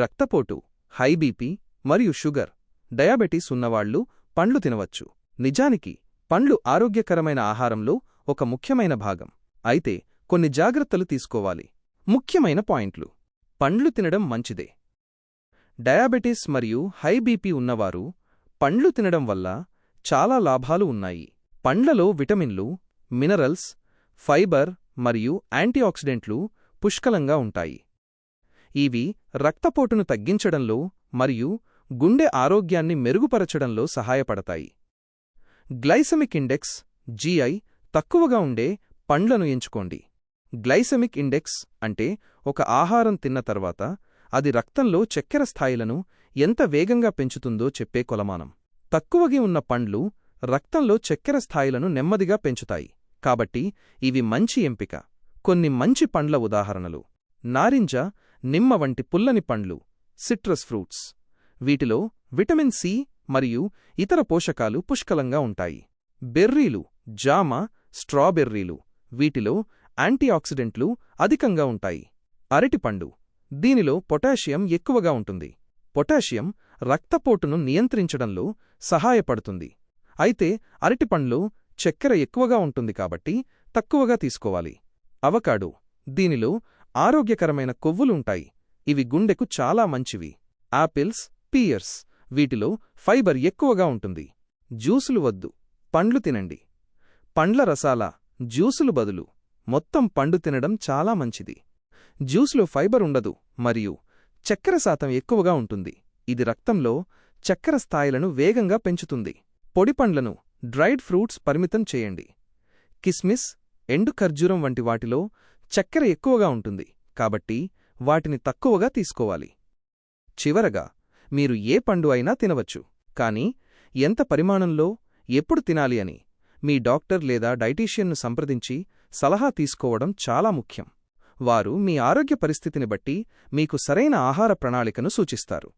రక్తపోటు high BP మరియు sugar diabetes ఉన్నవాళ్ళు పండ్లు తినవచ్చు. నిజానికి పండ్లు ఆరోగ్యకరమైన ఆహారంలో ఒక ముఖ్యమైన భాగం. అయితే కొన్ని జాగ్రత్తలు తీసుకోవాలి. ముఖ్యమైన పాయింట్లు. పండ్లు తినడం మంచిదే. డయాబెటీస్ మరియు హై బీపీ ఉన్నవారు పండ్లు తినడం వల్ల చాలా లాభాలు ఉన్నాయి. పండ్లలో విటమిన్లు మినరల్స్ ఫైబర్ మరియు యాంటీఆక్సిడెంట్లు పుష్కలంగా ఉంటాయి. ఇవి రక్తపోటును తగ్గించడంలో మరియు గుండె ఆరోగ్యాన్ని మెరుగుపరచడంలో సహాయపడతాయి. గ్లైసెమిక్ ఇండెక్స్ జీఐ తక్కువగా ఉండే పండ్లను ఎంచుకోండి. గ్లైసెమిక్ ఇండెక్స్ అంటే ఒక ఆహారం తిన్న తర్వాత అది రక్తంలో చక్కెర స్థాయిలను ఎంత వేగంగా పెంచుతుందో చెప్పే కొలమానం. తక్కువగా ఉన్న పండ్లు రక్తంలో చక్కెర స్థాయిలను నెమ్మదిగా పెంచుతాయి. కాబట్టి ఇవి మంచి ఎంపిక. కొన్ని మంచి పండ్ల ఉదాహరణలు. నారింజ నిమ్మ వంటి పుల్లని పండ్లు సిట్రస్ ఫ్రూట్స్. వీటిలో విటమిన్ సి మరియు ఇతర పోషకాలు పుష్కలంగా ఉంటాయి. బెర్రీలు జామ స్ట్రాబెర్రీలు వీటిలో యాంటీఆక్సిడెంట్లు అధికంగా ఉంటాయి. అరటిపండు దీనిలో పొటాషియం ఎక్కువగా ఉంటుంది. పొటాషియం రక్తపోటును నియంత్రించడంలో సహాయపడుతుంది. అయితే అరటిపండ్లో చక్కెర ఎక్కువగా ఉంటుంది కాబట్టి తక్కువగా తీసుకోవాలి. అవకాడో దీనిలో ఆరోగ్యకరమైన కొవ్వులుంటాయి. ఇవి గుండెకు చాలా మంచివి. ఆపిల్స్ పీయర్స్ వీటిలో ఫైబర్ ఎక్కువగా ఉంటుంది. జ్యూసులు వద్దు. పండ్లు తినండి. పండ్ల రసాల జ్యూసులు బదులు. మొత్తం పండు తినడం చాలా మంచిది. జ్యూస్లో ఫైబర్ ఉండదు మరియు చక్కెర శాతం ఎక్కువగా ఉంటుంది. ఇది రక్తంలో చక్కెర స్థాయిలను వేగంగా పెంచుతుంది. పొడి పండ్లను డ్రైడ్ ఫ్రూట్స్ పరిమితం చేయండి. కిస్మిస్ ఎండు ఖర్జూరం వంటి వాటిలో చక్కెర ఎక్కువగా ఉంటుంది కాబట్టి వాటిని తక్కువగా తీసుకోవాలి. చివరగా మీరు ఏ పండు అయినా తినవచ్చు కానీ ఎంత పరిమాణంలో ఎప్పుడు తినాలి అని మీ డాక్టర్ లేదా డైటీషియన్ను సంప్రదించి సలహా తీసుకోవడం చాలా ముఖ్యం. వారు మీ ఆరోగ్య పరిస్థితిని బట్టి మీకు సరైన ఆహార ప్రణాళికను సూచిస్తారు.